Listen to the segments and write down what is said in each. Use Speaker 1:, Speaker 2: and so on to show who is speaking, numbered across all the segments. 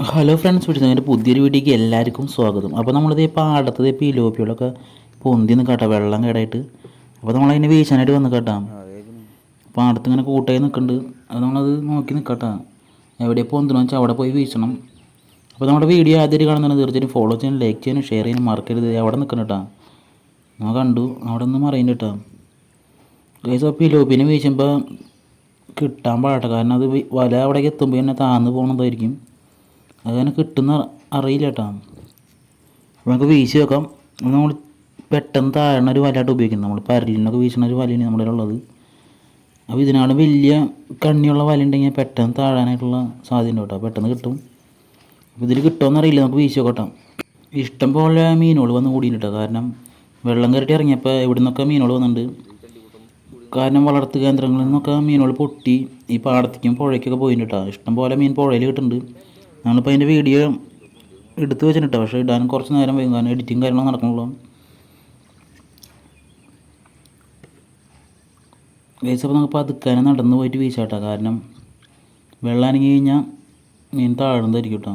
Speaker 1: Hello friends വിളിച്ചതിന്റെ പുതിയൊരു വീഡിയോക്ക് എല്ലാവർക്കും സ്വാഗതം. അപ്പോൾ നമ്മളിത് പാടത്തത് പിലോപ്പികളൊക്കെ പൊന്തി നിൽക്കട്ടെ വെള്ളം കേടായിട്ട്. അപ്പോൾ നമ്മളതിനെ വീശാനായിട്ട് വന്ന് അപ്പോൾ പാടത്ത് ഇങ്ങനെ കൂട്ടായി നിൽക്കുന്നുണ്ട്. അത് നമ്മളത് നോക്കി നിൽക്കട്ടാ എവിടെ പൊന്തണമെന്ന് വെച്ചാൽ അവിടെ പോയി വീശണം. അപ്പോൾ നമ്മുടെ വീഡിയോ ആദ്യമായിട്ട് കാണുന്നുണ്ടെങ്കിൽ തീർച്ചയായിട്ടും ഫോളോ ചെയ്യാനും ലൈക്ക് ചെയ്യാനും ഷെയർ ചെയ്യാനും മറക്കരുത്. അവിടെ നിൽക്കണം കേട്ടോ. നമ്മൾ കണ്ടു. അവിടെ നിന്ന് അറിയണ്ട കേട്ടോ. ഗൈസ് അപ്പോൾ പിലോപ്പിനെ വീശുമ്പോൾ കിട്ടാൻ പാടട്ടെ. കാരണം അത് വല അവിടേക്ക് എത്തുമ്പോൾ തന്നെ താന്ന് പോകണതായിരിക്കും അതങ്ങനെ കിട്ടുന്ന അറിയില്ല കേട്ടോ. നമുക്ക് വീശി വെക്കാം. നമ്മൾ പെട്ടെന്ന് താഴണ ഒരു വലയായിട്ട് ഉപയോഗിക്കുന്നത്. നമ്മൾ പരലിനൊക്കെ വീശണ ഒരു വലയാണ് നമ്മുടെ ഉള്ളത് അപ്പോൾ ഇതിനാണ് വലിയ കണ്ണിയുള്ള വല ഉണ്ടെങ്കിൽ പെട്ടെന്ന് താഴാനായിട്ടുള്ള സാധ്യത കേട്ടോ. പെട്ടെന്ന് കിട്ടും. അപ്പോൾ ഇതിൽ കിട്ടുമെന്നറിയില്ല നമുക്ക് വീശി നോക്കട്ടോ ഇഷ്ടം പോലെ മീനുകൾ വന്ന് കൂടിയിട്ടോ കാരണം വെള്ളം കയറിയിട്ട് ഇറങ്ങിയപ്പോൾ ഇവിടെ നിന്നൊക്കെ മീനുകൾ വന്നിട്ടുണ്ട്. കാരണം വളർത്തു കേന്ദ്രങ്ങളിൽ നിന്നൊക്കെ മീനുകൾ പൊട്ടി ഈ പാടത്തേക്കും പുഴയ്ക്കൊക്കെ പോയിട്ടുണ്ട് കേട്ടോ. ഇഷ്ടം പോലെ മീൻ പുഴയിൽ കിട്ടുന്നുണ്ട്. നമ്മളിപ്പോൾ അതിന്റെ വീഡിയോ എടുത്തു വെച്ചിട്ടുണ്ട് പക്ഷേ ഇടാൻ കുറച്ച് നേരം വൈകും. കാരണം എഡിറ്റിങ് കാര്യങ്ങളും നടക്കണല്ലോ ഗൈസപ്പോൾ നമുക്ക് പതുക്കാനെ നടന്നു പോയിട്ട് വീശാട്ടോ കാരണം വെള്ളം അനങ്ങി കഴിഞ്ഞാൽ മീൻ താഴ്ന്നതായിരിക്കും കേട്ടോ.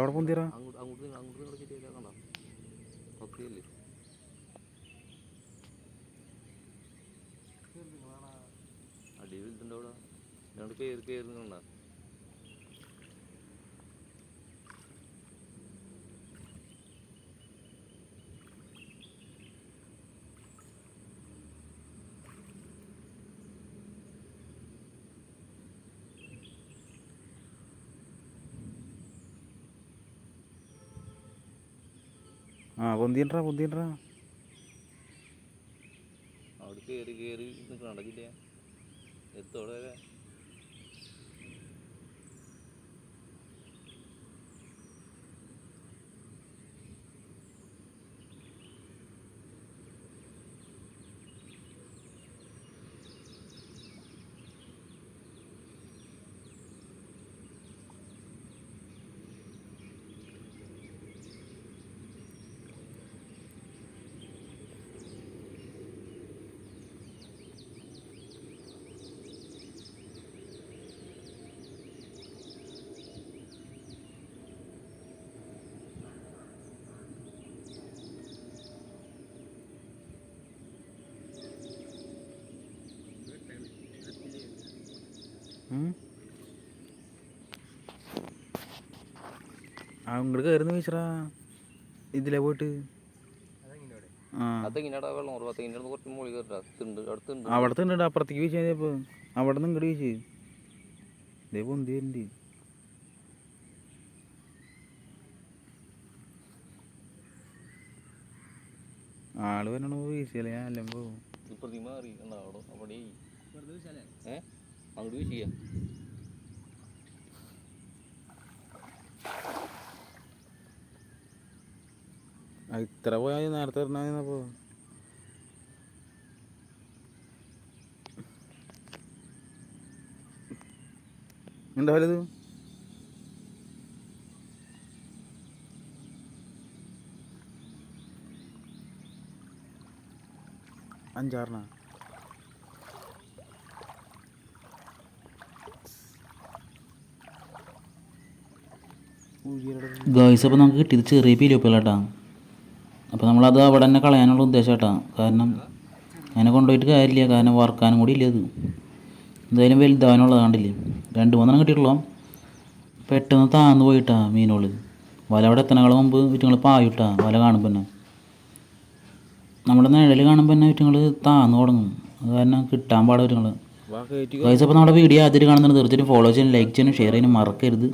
Speaker 1: അവിടെ പൊന്തിരാ
Speaker 2: അങ്ങോട്ട് അങ്ങോട്ട് നിങ്ങൾ- അങ്ങോട്ട് നിങ്ങൾ ശരിയാ കണ്ടോ പത്തിയല്ലേ അടി വലുതുണ്ട് അവിടെ? ഞങ്ങൾ കയറി കയറി നിങ്ങളുണ്ടാ
Speaker 1: ആ പൊന്തിയൻട്രാ പൊന്തിയൻട്രാ
Speaker 2: അവിടെ കയറി കയറി നിൽക്കണ എത്തോടെ
Speaker 1: അങ്ങോട്ട് കയറുന്ന വീശറാ ഇതിലെ പോയിട്ട്. അവിടെ? തന്നെ അപ്പുറത്തേക്ക് വീശ് കഴിഞ്ഞപ്പോൾ അവിടെ നിന്ന് ഇങ്ങോട്ട് വീശ്. ഇതേ പൊന്തി വരുന്നുണ്ട് ആൾ വരണോ? വീശിയല്ലേ ഞാൻ പോ
Speaker 2: ഇപ്പുറത്തേക്ക് മാറി. എന്നാ അവിടെ അവിടെ വീശിയ
Speaker 1: ആ, ഇത്ര പോയാൽ നേരത്തെ വരണപ്പോ എന്താ വലുത്? അഞ്ചാറിന ഗായ്സ് അപ്പോൾ നമുക്ക് കിട്ടിയത് ചെറിയ പീലോപ്പികളാട്ടാ അപ്പോൾ നമ്മളത് അവിടെ തന്നെ കളയാനുള്ള ഉദ്ദേശം കേട്ടോ കാരണം അങ്ങനെ കൊണ്ടുപോയിട്ട് കാര്യമില്ല. കാരണം വറക്കാനും കൂടി ഇല്ല അത്. എന്തായാലും വലുതാവാനുള്ളത് കണ്ടില്ലേ? രണ്ട് മൂന്നെണ്ണം കിട്ടിയിട്ടുള്ളൂ. പെട്ടെന്ന് താന്ന് പോയിട്ടാ മീനുകൾ വല അവിടെ എത്തണകൾ മുമ്പ് വിറ്റുങ്ങൾ പായിട്ടാ വല കാണുമ്പോൾ തന്നെ. നമ്മുടെ നിഴൽ കാണുമ്പോൾ തന്നെ വിറ്റുങ്ങൾ താന്ന് തുടങ്ങും. അത് കാരണം കിട്ടാൻ പാടാ വിറ്റുങ്ങൾ ഗൈസ് അപ്പോൾ നമ്മുടെ വീഡിയോ ആദ്യം കാണുന്നുണ്ട് തീർച്ചയായിട്ടും ഫോളോ ചെയ്യാനും ലൈക്ക് ചെയ്യാനും ഷെയർ ചെയ്യാനും മറക്കരുത്.